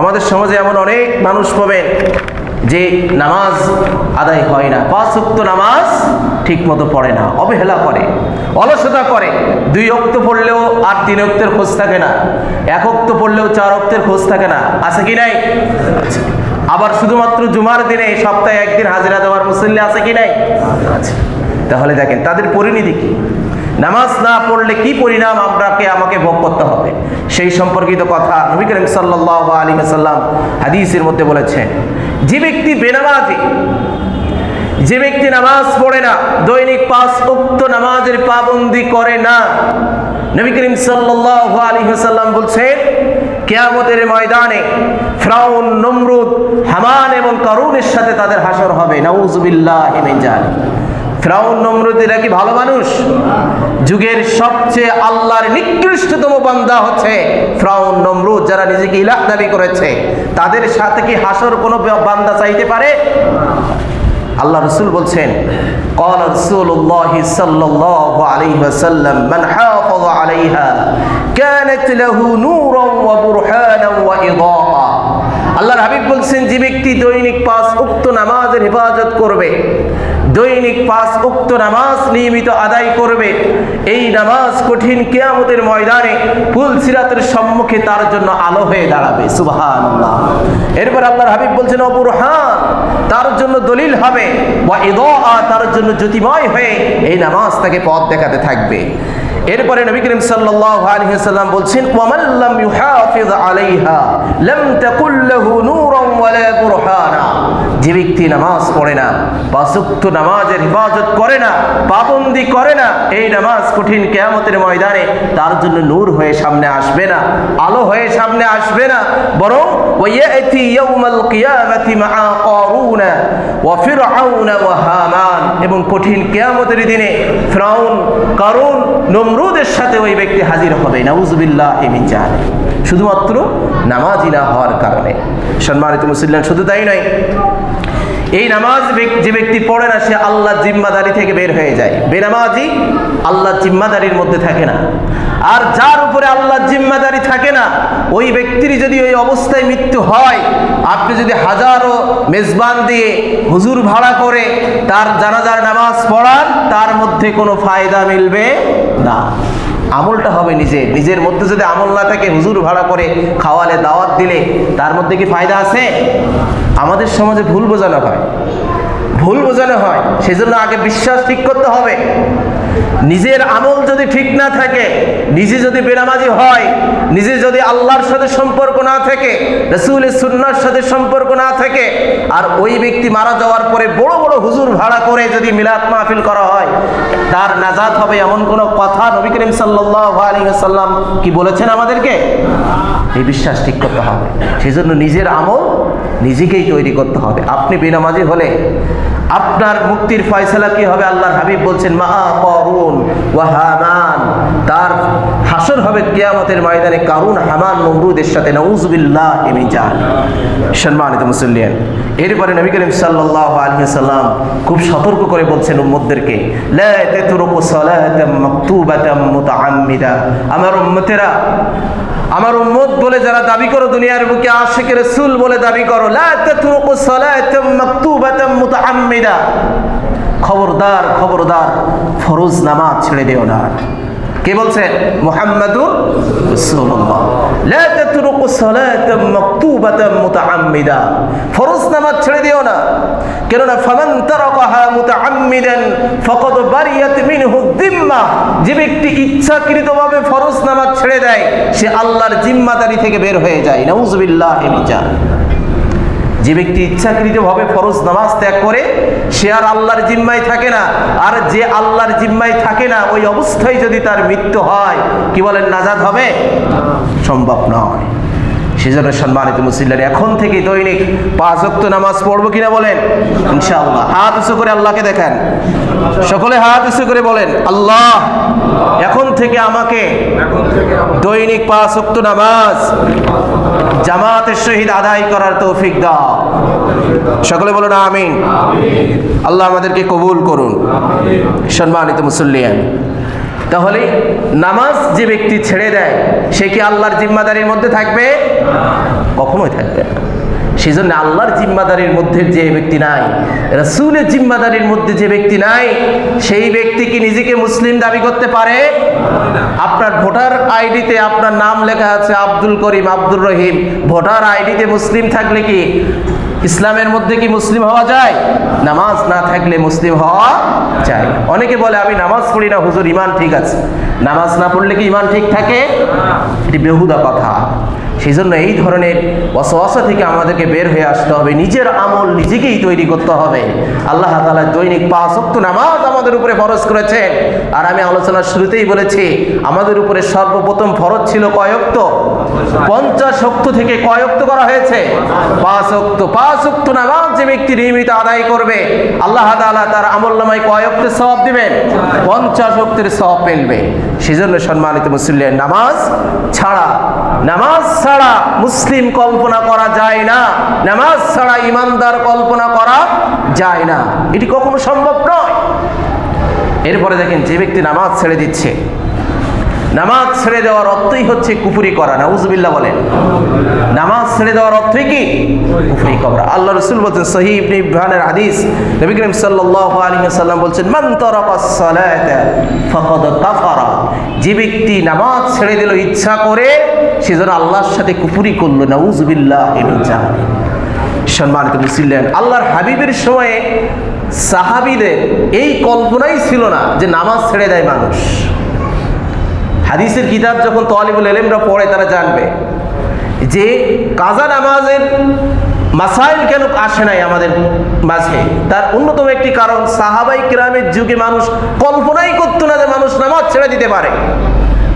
আমাদের সমাজে এমন অনেক মানুষ পাবেন যে নামাজ আদায় হয় না। পাঁচ উক্ত নামাজ ঠিক মতো পড়ে না, অবহেলা করে, অলসতা করে। দুই অক্ত পড়লেও আর তিন অক্তের খোঁজ থাকে না, এক অক্ত পড়লেও চার অক্তের খোঁজ থাকে না। আছে কি নাই? আবার শুধুমাত্র জুমার দিনে সপ্তাহে একদিন হাজিরা দেওয়ার মুসল্লি আছে কি নাই? আছে। তাহলে দেখেন, তাদের পরিণতি কি? নামাজ না পড়লে কি পরিণাম আমরাকে, আমাকে ভোগ করতে হবে? সেই সম্পর্কিত কথা নবী করিম সাল্লাহ আলী সাল্লাম হাদিসের মধ্যে বলেছেন, যে ব্যক্তি বেনামাজি, যে ব্যক্তি নামাজ পড়ে না, দৈনিক পাঁচ উক্ত নামাজের পাবন্দি করে না। নবী করিম সাল্লাহ আলী সাল্লাম বলছেন, কেয়ামতের ময়দানে ফ্রাউন, নমরুদ, হামান এবং করুণের সাথে তাদের হাসর হবে। নাউজুবিল্লাহ জানি ফ্রাউন নমরুদ এরা কি ভালো মানুষ যুগের সবচেয়ে আল্লাহর নিকৃষ্টতম বান্দা হচ্ছে ফ্রাউন নমরুদ যারা নিজেকে ইলাহ দাবি করেছে তাদের সাথে কি হাসর কোনো বান্দা চাইতে পারে আল্লাহ রসুল বলছেন قال رسول الله صلى الله عليه وسلم من حافظ عليها كانت له نورا وبرهانا وإضاءة আল্লাহর হাবিব বলছেন, যে ব্যক্তি দৈনিক পাঁচ উক্ত নামাজের হেফাজত করবে, দৈনিক পাঁচ উক্ত নামাজ নিয়মিত আদায় করবে, এই নামাজ কঠিন কেয়ামতের ময়দানে ফুল সিরাতের সম্মুখে তার জন্য আলো হয়ে দাঁড়াবে। সুবাহান এরপর আল্লাহর হাবিব বলছেন অবুরহান তার জন্য দলিল হবে। বা ইদা তার জন্য জ্যোতিময় হয়ে এই নামাজ তাকে পথ দেখাতে থাকবে। এরপরে নবী করিম সাল্লাল্লাহু আলাইহি সাল্লাম বলছেন, ওয়ামান লাম ইউহাফিজ আলাইহা, লাম তাকুল লাহু নূরান ওয়ালা বুরহানা। যে ব্যক্তি নামাজ পড়ে না পাঁচোক্ত নামাজের হেফাজত করে না, পাবন্দি করে না, এই নামাজ কঠিন কেয়ামতের ময়দানে তার জন্য নূর হয়ে সামনে আসবে না, আলো হয়ে সামনে আসবে না। বরং এবং কঠিন কেয়ামতের দিনে ফ্রাউন, কারুন, নমরুদের সাথে ওই ব্যক্তি হাজির হবে। নাউজুবিল্লাহ মিন জাহান্নাম শুধুমাত্র নামাজি না হওয়ার কারণে। সম্মানিত মুসলিম শুধু তাই নয় এই নামাজ যে ব্যক্তি পড়ে না, সে আল্লাহ জিম্মাদারি থেকে বের হয়ে যায়। বেনামাজি আল্লাহ জিম্মাদারির মধ্যে থাকে না। আর যার উপরে আল্লাহ জিম্মাদারি থাকে না, ওই ব্যক্তির যদি ওই অবস্থায় মৃত্যু হয়, আপনি যদি হাজারো মেজবান দিয়ে হুজুর ভাড়া করে তার জানাজার নামাজ পড়ান, তার মধ্যে কোনো ফায়দা মিলবে না। আমলটা হবে নিজে। নিজের মধ্যে যদি আমল না থাকে, হুজুর ভাড়া করে খাওয়ালে, দাওয়াত দিলে, তার মধ্যে কি ফায়দা আছে? আমাদের সমাজে ভুল বোঝানো হয়। ভুল বোঝানো হয়, সেজন্য আগে বিশ্বাস ঠিক করতে হবে। নিজের আমল যদি ঠিক না থাকে, নিজে যদি বেনামাজি হয়, নিজে যদি আল্লাহর সাথে সম্পর্ক না থাকে, রসুলের সুন্নার সাথে সম্পর্ক না থাকে, আর ওই ব্যক্তি মারা যাওয়ার পরে বড় বড় হুজুর ভাড়া করে যদি মিলাদ মাহফিল করা হয়, তার নাজাত হবে এমন কোনো কথা নবী করিম সাল্লাম কি বলেছেন আমাদেরকে? এই বিশ্বাস ঠিক করতে হবে। সেই জন্য নিজের আমল নিজেকেই তৈরি করতে হবে। আপনি বেনামাজি হলে আপনার মুক্তির ফয়সালা কি হবে? আল্লাহর হাবিব বলছেন, মা করুন ও হামান। তার হাসর হবে কিয়ামতের ময়দানে, কারুন, হামান, নমরুদের সাথে নউজুবিল্লাহ এমিজান সম্মানিত মুসল্লিয়ান, এরপরে নবী করিম সাল্লাল্লাহু আলাইহি সাল্লাম খুব সতর্ক করে বলছেন উম্মতদেরকে, লা তাতরুকু সালাতাম মাকতুবাতাম মুতাআম্মিদা। আমার উম্মতেরা আমার উম্মত বলে যারা দাবি করো, দুনিয়ার বুকে আশিক রাসূল বলে দাবি করো খবরদার খবরদার, ফরজ নামাজ ছেড়ে দিও না। কে বলছেন মুহাম্মাদুর ফরজ নামাজ ছেড়ে দিও না। কেননা ফামান তারাকাহা মুতাআম্মিদান ফাকাদ বারিয়াত মিনহু যিম্মা। যে ব্যক্তি ইচ্ছাকৃতভাবে ফরজ নামাজ ছেড়ে দেয়, সে আল্লাহর জিম্মাদারি থেকে বের হয়ে যায়। নাউজুবিল্লাহি মিন যে ব্যক্তি ইচ্ছাকৃতভাবে ফরজ নামাজ ত্যাগ করে, সে আর আল্লাহর জিম্মায় থাকে না। আর যে আল্লাহর জিম্মায় থাকে না, ওই অবস্থায় যদি তার মৃত্যু হয়, কি বলেন, নাজাদ হবে? সম্ভব নয়। সেজন্য সম্মানিত মুসলিম এখন থেকে দৈনিক পাঁচ ওয়াক্ত নামাজ পড়ব কিনা বলেন? ইনশাআল্লাহ। হাত উঁচু করে আল্লাহকে দেখেন। সকলে হাত উঁচু করে বলেন, আল্লাহ, এখন থেকে আমাকে দৈনিক পাঁচ ওয়াক্ত নামাজ জামাতের সহিত আদায় করার তৌফিক দাও। সকলে বলুন, আমিন। আল্লাহ আমাদেরকে কবুল করুন। সম্মানিত মুসল্লিয়ান তাহলে নামাজ যে ব্যক্তি ছেড়ে দেয়, সে কি আল্লাহর জিম্মাদারির মধ্যে থাকবে? কখনোই থাকবে না। সেই জন্য আল্লাহর জিম্মাদারির মধ্যে যে ব্যক্তি নাই, রসুলের জিম্মাদারির মধ্যে যে ব্যক্তি নাই, সেই ব্যক্তি কি নিজেকে মুসলিম দাবি করতে পারে? আপনার ভোটার আইডিতে আপনার নাম লেখা আছে আব্দুল করিম, আব্দুর রহিম। ভোটার আইডিতে মুসলিম থাকলে কি ইসলামের মধ্যে কি মুসলিম হওয়া যায়? নামাজ না থাকলে মুসলিম হওয়া যায়। অনেকে বলে, আমি নামাজ পড়ি না, হুজুর ইমান ঠিক আছে। নামাজ না পড়লে কি ইমান ঠিক থাকে? এটি বেহুদা কথা। সেই জন্য এই ধরনের অসহসা থেকে আমাদেরকে বের হয়ে আসতে হবে। নিজের আমল নিজেকেই তৈরি করতে হবে। আল্লাহ তালা দৈনিক পাঁচ অক্ত নামাজ আমাদের উপরে ফরজ করেছেন। আর আমি আলোচনার শুরুতেই বলেছি, আমাদের উপরে সর্বপ্রথম ফরজ ছিল কয়ক্ত পঞ্চাশ অক্ত থেকে কয়ক্ত করা হয়েছে? পাঁচ অক্ত। পাঁচ অক্ত নামাজ যে ব্যক্তি নিয়মিত আদায় করবে, আল্লাহ তালা তার আমল নামায় কয়ক্তের সব দিবেন? পঞ্চাশ অক্তের সব মিলবে। সেজন্য সম্মানিত মুসলিম নামাজ ছাড়া নামাজ ছাড়া মুসলিম কল্পনা করা যায় না। নামাজ ছাড়া ইমানদার কল্পনা করা যায় না। এটি কখনো সম্ভব নয়। এরপরে দেখেন যে ব্যক্তি নামাজ ছেড়ে দিচ্ছে নামাজ ছেড়ে দেওয়ার অর্থই হচ্ছে কুপুরি করা, নাউজুবিল্লাহ বলেন। নামাজ ছেড়ে দেওয়ার অর্থই কি? কুপুরি করা। আল্লাহ রসুল বলছেন সহি ইবনে ইবহানের হাদিস, নবী করিম সাল্লাল্লাহু আলাইহি ওয়াসাল্লাম বলছেন, মান তারাকাস সালাতা ফাকাদ কাফারা। যে ব্যক্তি নামাজ ছেড়ে দিল, ইচ্ছা করে, সে যেন আল্লাহর সাথে কুপুরি করল, নাউজুবিল্লাহ মিন জাহান্নাম সম্মানিত মুসলিম আল্লাহর হাবিবের সময়ে সাহাবিদের এই কল্পনাই ছিল না যে নামাজ ছেড়ে দেয় মানুষ। হাদিসের কিতাব যখন তলিবুল এলেমরা পড়ে, তারা জানবে যে কাজা নামাজের মাসাইল কেন আসে নাই আমাদের মাঝে। তার অন্যতম একটি কারণ, সাহাবাই গ্রামের যুগে মানুষ কল্পনাই করতো না যে মানুষ নামাজ ছেড়ে দিতে পারে।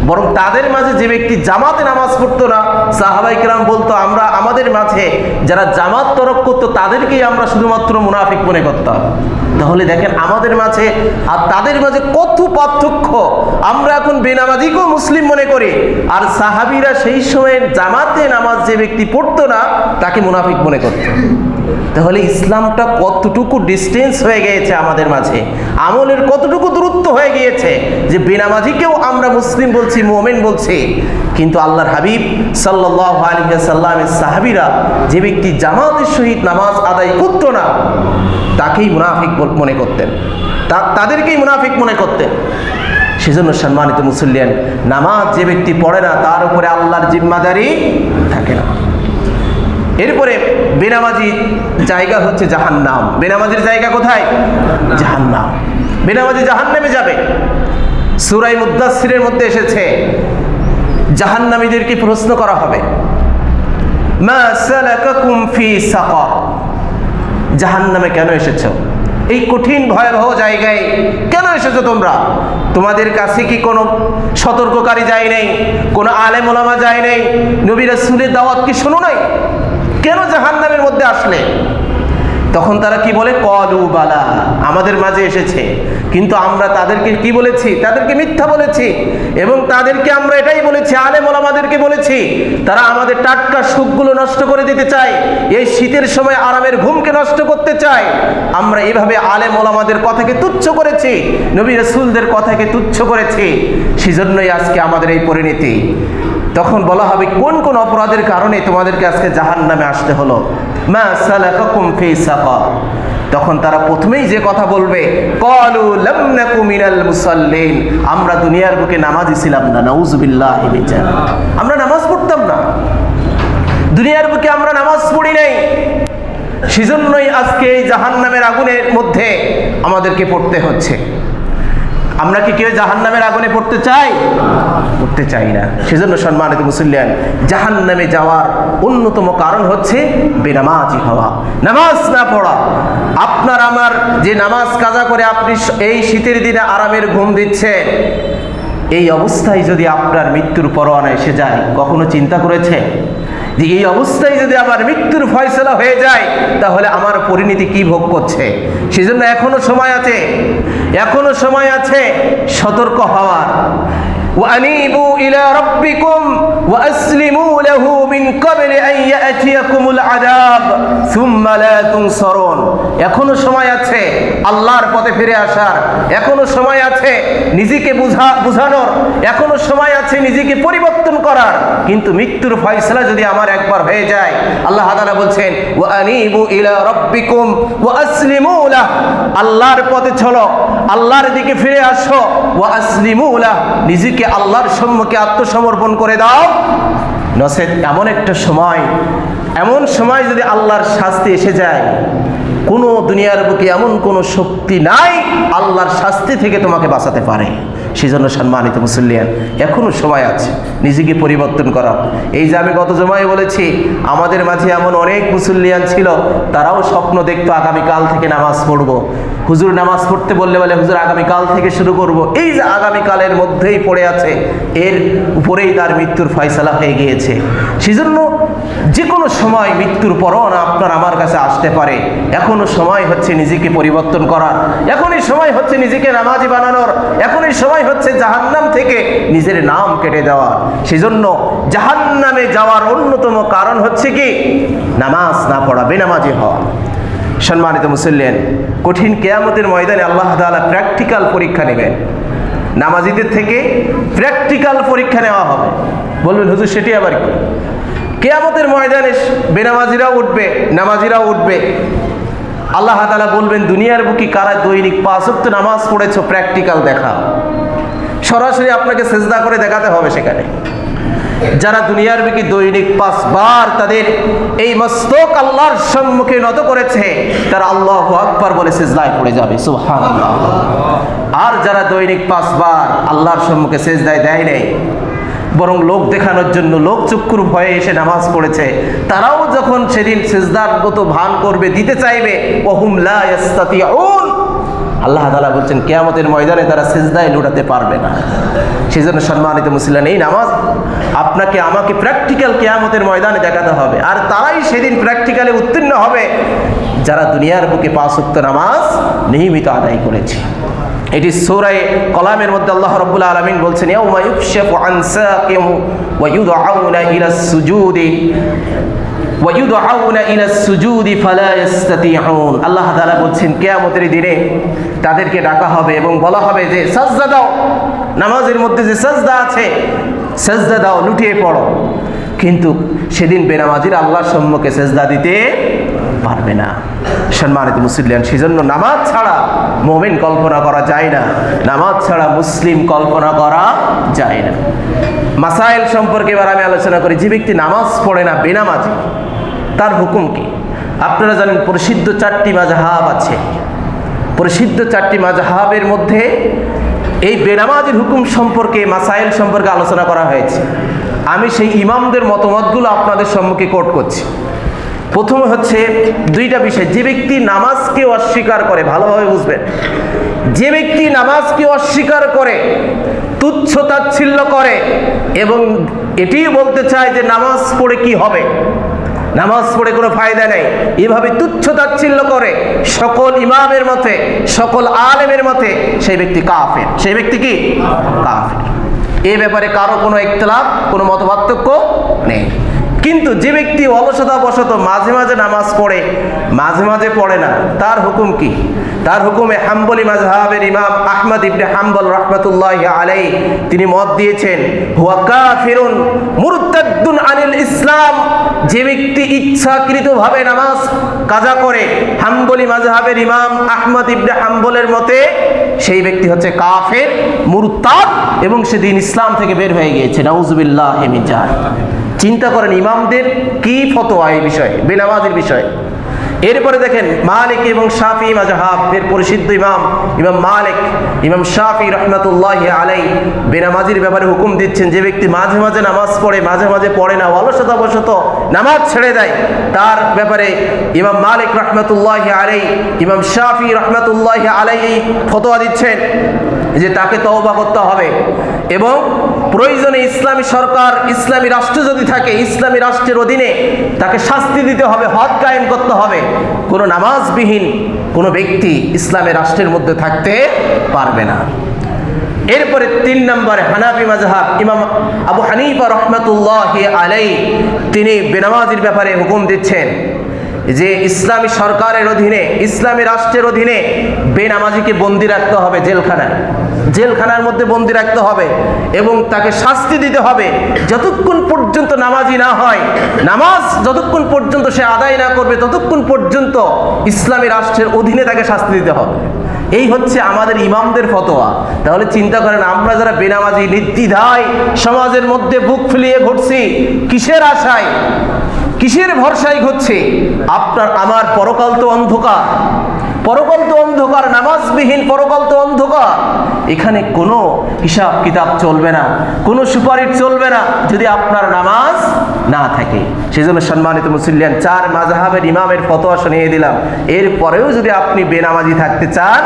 বরং তাদের মাঝে যে ব্যক্তি জামাতে নামাজ পড়তো না, সাহাবাই কিরাম বলতো, আমরা আমাদের মাঝে যারা জামাত তরক করতো, তাদেরকেই আমরা শুধুমাত্র মুনাফিক মনে করতাম। তাহলে দেখেন, আমাদের মাঝে আর তাদের মাঝে কত পার্থক্য। আমরা এখন বেনামাজিকেও মুসলিম মনে করি, আর সাহাবিরা সেই সময় জামাতে নামাজ যে ব্যক্তি পড়তো না, তাকে মুনাফিক মনে করত। তাহলে ইসলামটা কতটুকু ডিস্টেন্স হয়ে গিয়েছে আমাদের মাঝে? আমলের কতটুকু দূরত্ব হয়ে গিয়েছে? যে বেনামাজিকেও আমরা মুসলিম বলছি, মোমেন বলছি, কিন্তু আল্লাহর হাবিব সাল্লাহ আলী সাল্লামের সাহাবিরা যে ব্যক্তি জামাতের সহিত নামাজ আদায় করতো না, তাকেই মুনাফিক মনে করতেন। তাদেরকেই মুনাফিক মনে করতেন। সেজন্য সম্মানিত মুসল্লিয়ান, নামাজ যে ব্যক্তি পড়ে না, তার উপরে আল্লাহর জিম্মাদারি থাকে না। এরপরে বেনামাজি জায়গা হচ্ছে জাহান্নাম। বেনামাজির জায়গা কোথায়? জাহান্নাম। বেনামাজি জাহান্নামে যাবে। সুরাই মুদাসিরের মধ্যে এসেছে। জাহান্নামীদেরকে প্রশ্ন করা হবে। জাহান্নামে কেন এসেছ? এই কঠিন ভয়াবহ জায়গায় কেন এসেছ তোমরা? তোমাদের কাছে কি কোনো সতর্ককারী যায় নেই? কোনো আলেম ওলামা যায় নেই? নবী রাসূলের দাওয়াত কি শোনো নাই? কেন জাহান্নামের মধ্যে আসলে? তখন তারা কি বলে? কলু বালা, আমাদের মাঝে এসেছে। কিন্তু আমরা তাদেরকে কি বলেছি? তাদেরকে মিথ্যা বলেছি। এবং তাদেরকে আমরা এটাই বলেছি, আলেম ওলামাদেরকে বলেছি, তারা আমাদের টাটকা সুখগুলো নষ্ট করে দিতে চায়। এই শীতের সময় আরামের ঘুমকে নষ্ট করতে চায়। আমরা এভাবে আলেম ওলামাদের কথাকে তুচ্ছ করেছি, নবী রসুলদের কথাকে তুচ্ছ করেছি। সেজন্যই আজকে আমাদের এই পরিণতি। তখন বলা হবে, কোন কোন অপরাধের কারণে তোমাদেরকে আজকে জাহান নামে আসতে হলো? তখন তারা প্রথমেই যে কথা বলবে আমরা দুনিয়ার বুকে নামাজি ছিলাম না, নাউজুবিল্লাহি আমরা নামাজ পড়তাম না। দুনিয়ার বুকে আমরা নামাজ পড়ি নাই। সেজন্যই আজকে এই জাহান্নামের আগুনের মধ্যে আমাদেরকে পড়তে হচ্ছে। আমরা কি কেউ জাহান্নামের আগুনে পড়তে চাই? পড়তে চাই না। সেজন্য সম্মানিত মুসল্লিয়ান, জাহান্নামে যাওয়ার অন্যতম কারণ হচ্ছে বেনামাজি হওয়া। নামাজ না পড়া। আপনার আমার যে নামাজ কাজা করে আপনি এই শীতের দিনে আরামের ঘুম দিচ্ছেন, এই অবস্থায় যদি আপনার মৃত্যুর পরোয়ানা এসে যায়। কখনো চিন্তা করেছে? যে এই অবস্থায় যদি আমার মৃত্যুর ফয়সলা হয়ে যায়, তাহলে আমার পরিণতি কি ভোগ করছে? সেজন্য এখনও সময় আছে। এখনও সময় আছে সতর্ক হওয়ার। وأنيبوا إلى ربكم وأسلموا له من قبل أن يأتيكم العذاب সুম্মা লা তুনসরুন এখনো সময় আছে আল্লাহর পথে ফিরে আসার এখনো সময় আছে নিজেকে বুঝা বুঝানোর এখনো সময় আছে নিজেকে পরিবর্তন করার কিন্তু মৃত্যুর ফয়সালা যদি আমার একবার হয়ে যায় আল্লাহ তাআলা বলছেন ওয়া আনিবু ইলা রাব্বিকুম ওয়া আসলিমু লাহ আল্লাহর পথে চলো আল্লাহর দিকে ফিরে আসো ওয়া আসলিমু লাহ নিজেকে আল্লাহর সম্মুখে আত্মসমর্পণ করে দাও। নসেদ এমন একটা সময়, এমন সময় যদি আল্লাহর শাস্তি এসে যায় কোনো দুনিয়ার বুকে এমন কোনো শক্তি নাই আল্লাহর শাস্তি থেকে তোমাকে বাঁচাতে পারে। সেই জন্য সম্মানিত মুসল্লিয়ান এখনও সময় আছে, নিজেকে পরিবর্তন করা এই যে আমি গত জমায় বলেছি, আমাদের মাঝে এমন অনেক মুসল্লিয়ান ছিল, তারাও স্বপ্ন দেখতো আগামীকাল থেকে নামাজ পড়ব। হুজুর নামাজ পড়তে বললে বলে, হুজুর, আগামীকাল থেকে শুরু করব। এই যে আগামীকালের মধ্যেই পড়ে আছে, এর উপরেই তার মৃত্যুর ফয়সালা হয়ে গিয়েছে। সেজন্য যে কোনো সময় মৃত্যুর পরও আপনার আমার কাছে আসতে পারে। এখনও সময় হচ্ছে নিজেকে পরিবর্তন করার। এখনই সময় হচ্ছে নিজেকে নামাজি বানানোর। এখনই সময় হচ্ছে জাহান্নাম থেকে নিজের নাম কেটে দেওয়া সেজন্য জাহান্নামে যাওয়ার অন্যতম কারণ হচ্ছে কি? নামাজ না পড়া, বেনামাজি হওয়া। সম্মানিত মুসল্লেন, কঠিন কেয়ামতের ময়দানে আল্লাহ তাআলা প্র্যাকটিক্যাল পরীক্ষা নেবেন। নামাজিদের থেকে প্র্যাকটিক্যাল পরীক্ষা নেওয়া হবে। বলবেন, হুজুর, সেটি আবার কি? কেয়ামতের ময়দানে বেনামাজিরাও উঠবে, নামাজিরাও উঠবে। আল্লাহ তাআলা বলবেন, দুনিয়ার বুকি কারা দৈনিক পাঁচ ওয়াক্ত নামাজ পড়েছ প্র্যাকটিক্যাল দেখা সরাসরি আপনাকে সেজদা করে দেখাতে হবে সেখানে। যারা দুনিয়ার বিকি দৈনিক পাঁচবার তাদের এই মস্তক আল্লাহর সম্মুখে নত করেছে, তারা আল্লাহ আকবার বলে সেজদায় পড়ে যাবে। সুবহানাল্লাহ। আর যারা দৈনিক পাঁচবার আল্লাহর সম্মুখে সেজদায় দেয় নেই বরং লোক দেখানোর জন্য লোক চক্ষুর ভয়ে এসে নামাজ পড়েছে। তারাও যখন সেদিন সেজদার মতো ভান করবে, দিতে চাইবে আল্লাহ তালা বলছেন, কেয়ামতের ময়দানে তারা সেজদায় লুটাতে পারবে না। সেই জন্য সম্মানিত মুসলিম, এই নামাজ আপনাকে, আমাকে প্র্যাকটিক্যাল কেয়ামতের ময়দানে দেখাতে হবে। আর তারাই সেদিন প্র্যাকটিক্যালে উত্তীর্ণ হবে, যারা দুনিয়ার বুকে পাঁচ উক্ত নামাজ নিয়মিত আদায় করেছে। এটি সৌরাই কলামের মধ্যে আল্লাহ রব্বুল আলমিন বলছেন আল্লাহ তাআলা বলছেন, কিয়ামতের দিনে তাদেরকে ডাকা হবে এবং বলা হবে যে, সাজদা দাও, নামাজের মধ্যে যে সাজদা আছে, সাজদা দাও, লুটিয়ে পড়ো। কিন্তু সেদিন বেনামাজির আল্লাহর সম্মুখে সেজদা দিতে পারবে না। সম্মানিত মুসলিম, সেজন্য নামাজ ছাড়া মোমেন কল্পনা করা যায় না। নামাজ ছাড়া মুসলিম কল্পনা করা যায় না। মাসাইল সম্পর্কে এবার আমি আলোচনা করি, যে ব্যক্তি নামাজ পড়ে না, বেনামাজি, তার হুকুম কি? আপনারা জানেন প্রসিদ্ধ চারটি মাজাহাব আছে। প্রসিদ্ধ চারটি মাজাহাবের মধ্যে এই বেনামাজির হুকুম সম্পর্কে, মাসাইল সম্পর্কে আলোচনা করা হয়েছে। আমি সেই ইমামদের মতামতগুলো আপনাদের সম্মুখে কোট করছি। প্রথমে হচ্ছে দুইটা বিষয়, যে ব্যক্তি নামাজকে অস্বীকার করে, ভালোভাবে বুঝবেন। যে ব্যক্তি নামাজকে অস্বীকার করে, তুচ্ছ তাচ্ছিল্য করে এবং এটিই বলতে চায় যে নামাজ পড়ে কি হবে? নামাজ পড়ে কোনো ফায়দা নেই। এভাবে তুচ্ছ তাচ্ছিল্য করে সকল ইমামের মতে, সকল আলেমের মতে, সেই ব্যক্তি কাফের। সেই ব্যক্তি কি? কাফের। এ ব্যাপারে কারও কোনো ইখতলাফ কোনো মতপার্থক্য নেই। কিন্তু যে ব্যক্তি অলসতা বশত মাঝে মাঝে নামাজ পড়ে, মাঝে মাঝে পড়ে না, তার হুকুম কি? তার হুকুমে হাম্বলি মাজহাবের ইমাম আহমদ ইবনে হাম্বল রহমতুল্লাহ আলাই তিনি মত দিয়েছেন, হুয়া কাফিরুন মুরতাদ্দুন আনিল ইসলাম যে ব্যক্তি ইচ্ছাকৃতভাবে নামাজ কাজা করে, হাম্বলি মাজহাবের ইমাম আহমদ ইবনে হাম্বলের মতে, সেই ব্যক্তি হচ্ছে কাফের, মুরতাদ, এবং সেদিন ইসলাম থেকে বের হয়ে গিয়েছে। নাউজুবিল্লাহ হেমিজার চিন্তা করেন ইমামদের কি ফতোয়া এই বিষয়ে, বেনামাজের বিষয়ে। এরপরে দেখেন মালিক এবং শাফি মাজহাব, এর পরিসিদ্ধ ইমাম ইমাম মালিক, ইমাম শাফি রহমতুল্লাহ আলাই বেনামাজির ব্যাপারে হুকুম দিচ্ছেন, যে ব্যক্তি মাঝে মাঝে নামাজ পড়ে, মাঝে মাঝে পড়ে না, অলসতাবশত নামাজ ছেড়ে দেয়, তার ব্যাপারে ইমাম মালিক রহমতুল্লাহ আলাই ইমাম শাফি রহমতুল্লাহ আলাই এই ফতোয়া দিচ্ছেন। যে তাকে তওবা করতে হবে। এবং প্রয়োজনে ইসলামী সরকার, ইসলামী রাষ্ট্র যদি থাকে, ইসলামী রাষ্ট্রের অধীনে তাকে শাস্তি দিতে হবে হদ কায়েম করতে হবে। কোনো নামাজবিহীন কোনো ব্যক্তি ইসলামের রাষ্ট্রের মধ্যে থাকতে পারবে না। এরপরে তিন নম্বরে হানাফি মাজহাব ইমাম আবু হানিফা রহমতুল্লাহ আলাই তিনি বেনামাজির ব্যাপারে হুকুম দিচ্ছেন যে ইসলামী সরকারের অধীনে, ইসলামী রাষ্ট্রের অধীনে বেনামাজিকে বন্দি রাখতে হবে জেলখানায়। জেলখানার মধ্যে বন্দি রাখতে হবে এবং তাকে শাস্তি দিতে হবে যতক্ষণ পর্যন্ত নামাজি না হয়। নামাজ যতক্ষণ পর্যন্ত সে আদায় না করবে, ততক্ষণ পর্যন্ত ইসলামী রাষ্ট্রের অধীনে তাকে শাস্তি দিতে হবে। এই হচ্ছে আমাদের ইমামদের ফতোয়া। তাহলে চিন্তা করেন, আমরা যারা বেনামাজি, নির্দ্বিধায় সমাজের মধ্যে বুক ফুলিয়ে ঘটছি কিসের আশায়? কিসের ভরসায় ঘটছে আপনার, আমার পরকাল তো অন্ধকার। পরকাল তো অন্ধকার, নামাজবিহীন পরকাল তো অন্ধকার। এখানে কোনো হিসাব কিতাব চলবে না, কোনো সুপারিশ চলবে না যদি আপনার নামাজ না থাকে। সেজন্য সম্মানিত মুসলিয়ান চার মাজাহাবের ইমামের ফতোয়া শুনিয়ে দিলাম। এরপরেও যদি আপনি বেনামাজি থাকতে চান,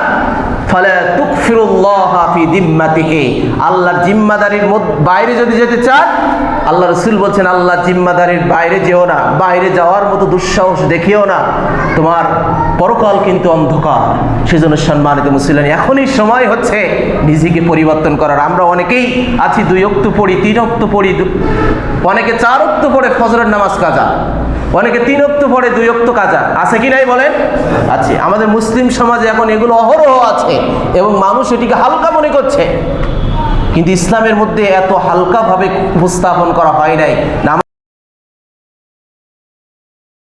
ফলে তুকফিরুল্লাহ হাফি দিম্মাতিহি। আল্লাহর জিম্মাদারির বাইরে যদি যেতে চান আল্লাহ রসুল বলছেন, আল্লাহ জিম্মাদারির বাইরে যেও না, বাইরে যাওয়ার মতো দুঃসাহস দেখিও না। তোমার পরকাল কিন্তু অন্ধকার। সেজন্য সম্মানিত মুসলিম, এখনই সময় হচ্ছে নিজেকে পরিবর্তন করার। আমরা অনেকেই আছি, দুই অক্ত পড়ি, তিন অক্ত পড়ি অনেকে চার অক্ত পড়ে ফজরের নামাজ কাজা। অনেকে তিন অক্ত পড়ে দুই অক্ত কাজা। আছে কি নাই বলেন? আছে। আমাদের মুসলিম সমাজে এখন এগুলো অহরহ আছে এবং মানুষ এটিকে হালকা মনে করছে। কিন্তু ইসলামের মধ্যে এত হালকাভাবে উপস্থাপন করা হয় নাই।